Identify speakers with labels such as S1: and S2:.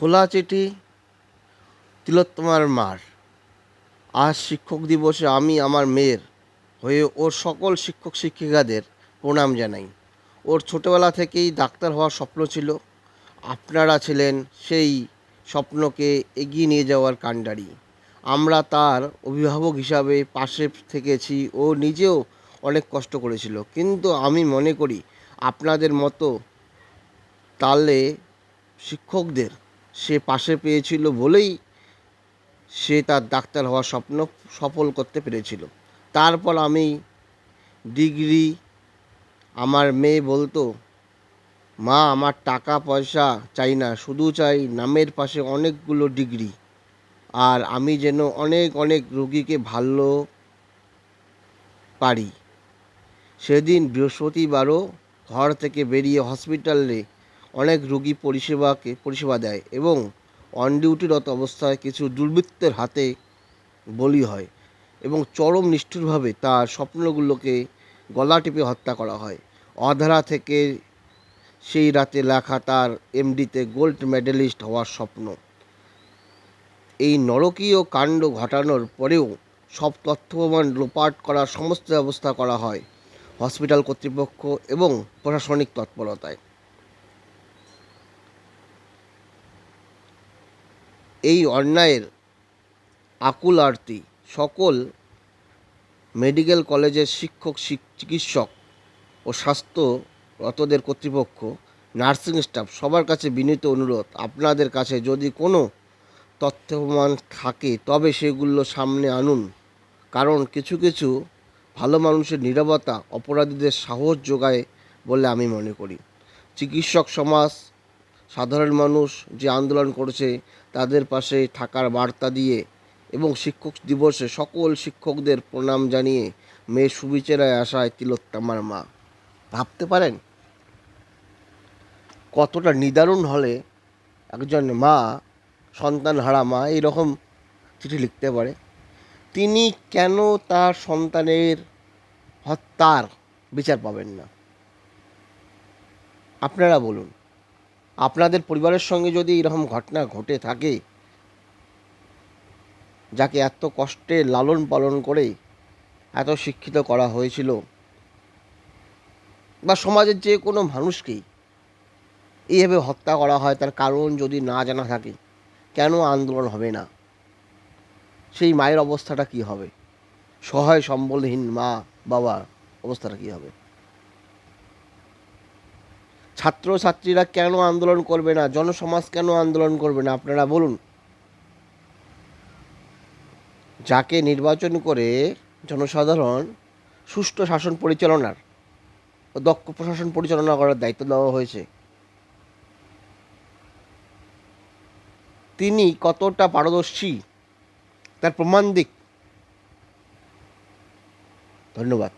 S1: খোলা চিঠি, তিলোত্তমার মার। আজ শিক্ষক দিবসে আমি আমার মেয়ের হয়ে ওর সকল শিক্ষক শিক্ষিকাদের প্রণাম জানাই। ওর ছোটোবেলা থেকেই ডাক্তার হওয়ার স্বপ্ন ছিল। আপনারা ছিলেন সেই স্বপ্নকে এগিয়ে নিয়ে যাওয়ার কাণ্ডারি। আমরা তার অভিভাবক হিসাবে পাশে থেকেছি। ও নিজেও অনেক কষ্ট করেছিল। কিন্তু আমি মনে করি, আপনাদের মতো তালে শিক্ষকদের সে পাশে পেয়েছিল বলেই সে তার ডাক্তার হওয়ার স্বপ্ন সফল করতে পেরেছিল। তারপর আমি ডিগ্রি আমার মেয়ে বলতো, মা, আমার টাকা পয়সা চাই না, শুধু চাই নামের পাশে অনেকগুলো ডিগ্রি। আর আমি যেন অনেক অনেক রুগীকে ভালো পারি। সেদিন বৃহস্পতিবারও ঘর থেকে বেরিয়ে হসপিটালে অনেক রোগী পরিষেবাকে, পরিষেবা দেয় এবং অন ডিউটিরত অবস্থায় কিছু দুর্বৃত্তের হাতে বলি হয় এবং চরম নিষ্ঠুরভাবে তার স্বপ্নগুলোকে গলা টিপে হত্যা করা হয়। অধারা থেকে সেই রাতে লেখা তার এমডিতে গোল্ড মেডেলিস্ট হওয়ার স্বপ্ন। এই নরকীয় কাণ্ড ঘটানোর পরেও সব তথ্য প্রমাণ লোপাট করার সমস্ত ব্যবস্থা করা হয় হসপিটাল কর্তৃপক্ষ এবং প্রশাসনিক তৎপরতায়। এই অন্যায়ের আকুল আরতি সকল মেডিকেল কলেজের শিক্ষক চিকিৎসক ও স্বাস্থ্যরতদের কর্তৃপক্ষ, নার্সিং স্টাফ সবার কাছে বিনীত অনুরোধ। আপনাদের কাছে যদি কোনো তথ্য প্রমাণ থাকে, তবে সেগুলো সামনে আনুন। কারণ কিছু কিছু ভালো মানুষের নীরবতা, অপরাধীদের সাহস যোগায় বলে আমি মনে করি। চিকিৎসক সমাজ সাধারণ মানুষ যে আন্দোলন করেছে, তাদের পাশে থাকার বার্তা দিয়ে এবং শিক্ষক দিবসে সকল শিক্ষকদের প্রণাম জানিয়ে মেয়ে সুবিচারায় আসায় তিলোত্তমার মা। ভাবতে পারেন? কতটা নিদারুণ হলে একজন মা, সন্তান হারা মা এইরকম চিঠি লিখতে পারে। তিনি কেন তার সন্তানের হত্যার বিচার পাবেন না? আপনারা বলুন। আপনাদের পরিবারের সঙ্গে যদি এরকম ঘটনা ঘটে থাকে, যাকে এত কষ্টে লালন পালন করে, এত শিক্ষিত করা হয়েছিল, বা সমাজের যে কোনো মানুষকেই এইভাবে হত্যা করা হয়, তার কারণ যদি না জানা থাকে, কেন আন্দোলন হবে না? সেই মায়ের অবস্থাটা কি হবে? সহায়, সম্বলহীন মা বাবা অবস্থাটা কি হবে? ছাত্র ছাত্রীরা কেন আন্দোলন করবে না? জনসমাজ কেন আন্দোলন করবে না? আপনারা বলুন। যাকে নির্বাচন করে জনসাধারণ সুষ্ঠু শাসন পরিচালনার ও দক্ষ প্রশাসন পরিচালনা করার দায়িত্ব দেওয়া হয়েছে। তিনি কতটা পারদর্শী, তার প্রমাণ দিক। ধন্যবাদ।